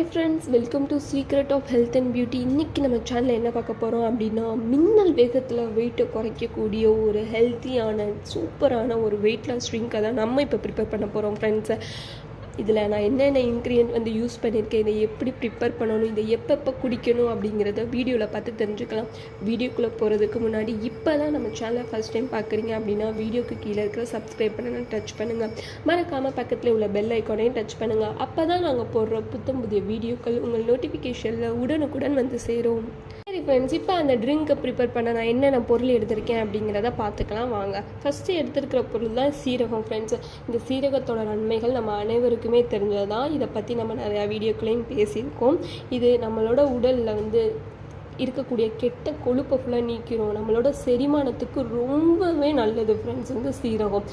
Hi friends welcome to secret of health and beauty இன்றைக்கி நம்ம சேனலில் என்ன பார்க்க போகிறோம் அப்படின்னா மின்னல் வேகத்தில் வெயிட்டை குறைக்கக்கூடிய ஒரு ஹெல்த்தியான சூப்பரான ஒரு வெயிட் லாஸ் ட்ரிங்கை தான் நம்ம இப்போ ப்ரிப்பேர் பண்ண போகிறோம் ஃப்ரெண்ட்ஸை இதில் நான் என்னென்ன இன்க்ரியன்ட் வந்து யூஸ் பண்ணியிருக்கேன் இதை எப்படி ப்ரிப்பேர் பண்ணணும் இதை எப்பப்போ குடிக்கணும் அப்படிங்கிறத வீடியோவில் பார்த்து தெரிஞ்சுக்கலாம். வீடியோக்குள்ளே போகிறதுக்கு முன்னாடி இப்போ தான் நம்ம சேனலை ஃபஸ்ட் டைம் பார்க்குறீங்க அப்படின்னா வீடியோக்கு கீழே இருக்கிற சப்ஸ்கிரைப் பண்ணுங்கள் டச் பண்ணுங்கள் மறக்காமல் பக்கத்தில் உள்ள பெல் ஐக்கானையும் டச் பண்ணுங்கள் அப்போ தான் நாங்கள் போடுற புத்தம் புதிய வீடியோக்கள் உங்கள் நோட்டிஃபிகேஷனில் உடனுக்குடன் வந்து சேரும். சரி ஃப்ரெண்ட்ஸ் இப்போ அந்த ட்ரிங்க்கை ப்ரிப்பேர் பண்ண நான் என்னென்ன பொருள் எடுத்திருக்கேன் அப்படிங்கிறத பார்த்துக்கலாம் வாங்க. ஃபஸ்ட்டு எடுத்திருக்கிற பொருள் தான் சீரகம் ஃப்ரெண்ட்ஸ் இந்த சீரகத்தோட நன்மைகள் நம்ம அனைவருக்குமே தெரிஞ்சது தான் இதை பற்றி நம்ம நிறையா வீடியோக்களையும் பேசியிருக்கோம். இது நம்மளோட உடலில் வந்து இருக்கக்கூடிய கெட்ட கொழுப்பை ஃபுல்லாக நீக்கிறோம். நம்மளோட செரிமானத்துக்கு ரொம்பவே நல்லது ஃப்ரெண்ட்ஸ் வந்து சீரகம்.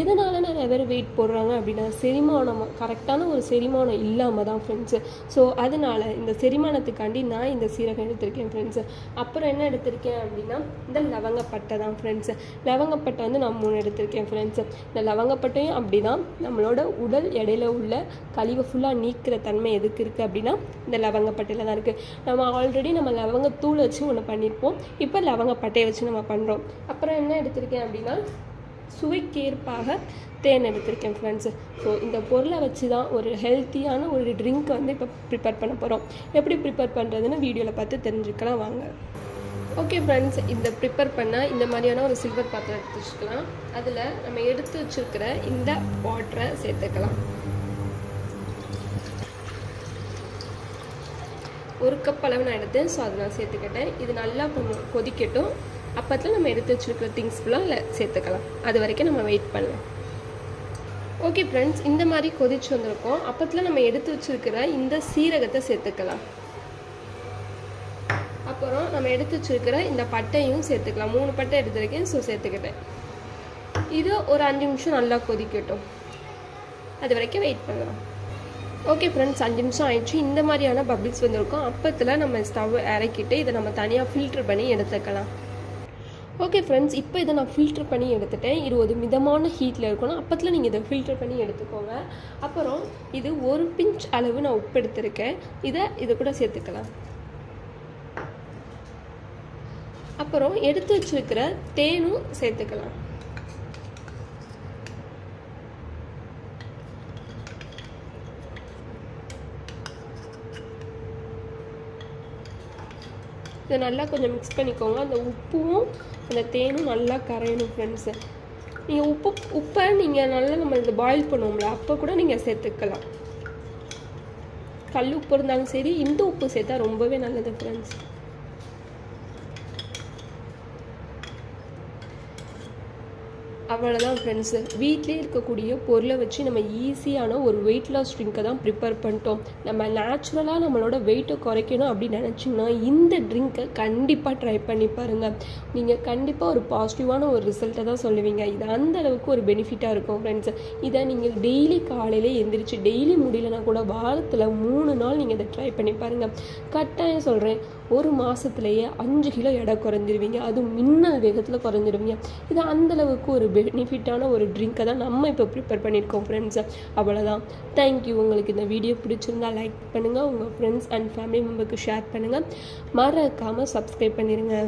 எதனால நிறைய பேர் வெயிட் போடுறாங்க அப்படின்னா செரிமானம் கரெக்டான ஒரு செரிமானம் இல்லாமல் தான் ஃப்ரெண்ட்ஸு ஸோ அதனால இந்த செரிமானத்துக்காண்டி நான் இந்த சீரகம் எடுத்திருக்கேன் ஃப்ரெண்ட்ஸு அப்புறம் என்ன எடுத்திருக்கேன் அப்படின்னா இந்த லவங்கப்பட்டை தான் ஃப்ரெண்ட்ஸு லவங்கப்பட்டை வந்து நான் மூணு எடுத்திருக்கேன் ஃப்ரெண்ட்ஸு இந்த லவங்கப்பட்டையும் அப்படி தான் நம்மளோட உடல் எடையில உள்ள கழிவை ஃபுல்லாக நீக்கிற தன்மை எதுக்கு இருக்குது அப்படின்னா இந்த லவங்கப்பட்டையில் தான் இருக்குது நம்ம ஆல்ரெடி நம்ம லவங்க தூள் வச்சு ஒன்று பண்ணியிருப்போம் இப்போ லவங்க பட்டையை வச்சு நம்ம பண்ணுறோம் அப்புறம் என்ன எடுத்திருக்கேன் அப்படின்னா சுவைக்கேற்பாக தேன் எடுத்திருக்கேன் ஃப்ரெண்ட்ஸு ஸோ இந்த பொருளை வச்சு தான் ஒரு ஹெல்த்தியான ஒரு ட்ரிங்க் வந்து இப்போ ப்ரிப்பேர் பண்ண போகிறோம் எப்படி ப்ரிப்பேர் பண்ணுறதுன்னு வீடியோவில் பார்த்து தெரிஞ்சுக்கலாம் வாங்க. ஓகே ஃப்ரெண்ட்ஸ் இந்த ப்ரிப்பேர் பண்ண இந்த மாதிரியான ஒரு சில்வர் பாத்திரம் எடுத்து வச்சுக்கலாம் அதில் நம்ம எடுத்து வச்சுருக்கிற இந்த வாட்டரை சேர்த்துக்கலாம். ஒரு கப் அளவு நான் எடுத்தேன். ஸோ அதை நான் சேர்த்துக்கிட்டேன். இது நல்லா கொதிக்கட்டும். அப்பத்தில் நம்ம எடுத்து வச்சுருக்கிற திங்ஸ் ஃபுல்லாக இல்லை சேர்த்துக்கலாம். அது வரைக்கும் நம்ம வெயிட் பண்ணலாம். ஓகே ஃப்ரெண்ட்ஸ் இந்த மாதிரி கொதிச்சு வந்திருக்கோம். அப்பத்தில் நம்ம எடுத்து வச்சுருக்கிற இந்த சீரகத்தை சேர்த்துக்கலாம். அப்புறம் நம்ம எடுத்து வச்சுருக்கிற இந்த பட்டையும் சேர்த்துக்கலாம். மூணு பட்டை எடுத்துருக்கேன். ஸோ சேர்த்துக்கிட்டேன். இது ஒரு அஞ்சு நிமிஷம் நல்லா கொதிக்கட்டும். அது வரைக்கும் வெயிட் பண்ணலாம். ஓகே ஃப்ரெண்ட்ஸ் அஞ்சு நிமிஷம் ஆயிடுச்சு. இந்த மாதிரியான பபிள்ஸ் வந்திருக்கும். அப்பத்தில் நம்ம ஸ்டவ் இறக்கிட்டு இதை நம்ம தனியாக ஃபில்டர் பண்ணி எடுத்துக்கலாம். ஓகே ஃப்ரெண்ட்ஸ் இப்போ இதை நான் ஃபில்டர் பண்ணி எடுத்துட்டேன். இது ஒரு மிதமான ஹீட்டில் இருக்கணும். அப்பத்தில் நீங்கள் இதை ஃபில்டர் பண்ணி எடுத்துக்கோங்க. அப்புறம் இது ஒரு பிஞ்ச் அளவு நான் உப்பு எடுத்திருக்கேன். இதை இது கூட சேர்த்துக்கலாம். அப்புறம் எடுத்து வச்சிருக்கிற தேனும் சேர்த்துக்கலாம். இதை நல்லா கொஞ்சம் மிக்ஸ் பண்ணிக்கோங்க. அந்த உப்பும் அந்த தேனும் நல்லா கரையணும் ஃப்ரெண்ட்ஸு நீங்கள் உப்பு உப்பை நீங்கள் நல்லா நம்ம இதை பாயில் பண்ணுவோம்ல அப்போ கூட நீங்கள் சேர்த்துக்கலாம். கல் உப்பு இருந்தாலும் சரி இந்த உப்பு சேர்த்தா ரொம்பவே நல்லது ஃப்ரெண்ட்ஸ் அவ்வளோதான் ஃப்ரெண்ட்ஸு வீட்டிலே இருக்கக்கூடிய பொருளை வச்சு நம்ம ஈஸியான ஒரு வெயிட் லாஸ் ட்ரிங்க்கை தான் ப்ரிப்பேர் பண்ணிட்டோம். நம்ம நேச்சுரலாக நம்மளோட வெயிட்டை குறைக்கணும் அப்படின்னு நினச்சிங்கன்னா இந்த ட்ரிங்க்கை கண்டிப்பாக ட்ரை பண்ணி பாருங்கள் நீங்கள் கண்டிப்பாக ஒரு பாசிட்டிவான ஒரு ரிசல்ட்டை தான் சொல்லுவீங்க. இது அந்த அளவுக்கு ஒரு பெனிஃபிட்டாக இருக்கும் ஃப்ரெண்ட்ஸ் இதை நீங்கள் டெய்லி காலையிலே எந்திரிச்சு டெய்லி முடியலனா கூட வாரத்தில் மூணு நாள் நீங்கள் இதை ட்ரை பண்ணி பாருங்கள் கட்டாயம் சொல்கிறேன் ஒரு மாதத்துலேயே அஞ்சு கிலோ எடை குறைஞ்சிருவீங்க. அதுவும் மின்னல் வேகத்தில் குறைஞ்சிருவீங்க. இது அந்தளவுக்கு ஒரு பெனிஃபிட்டான ஒரு ட்ரிங்க்கை தான் நம்ம இப்போ ப்ரிப்பேர் பண்ணியிருக்கோம் ஃப்ரெண்ட்ஸை அவ்வளோதான் தேங்க்யூ உங்களுக்கு இந்த வீடியோ பிடிச்சிருந்தா லைக் பண்ணுங்கள் உங்கள் ஃப்ரெண்ட்ஸ் அண்ட் ஃபேமிலி மெம்பருக்கு ஷேர் பண்ணுங்கள் மறக்காமல் சப்ஸ்கிரைப் பண்ணிடுங்க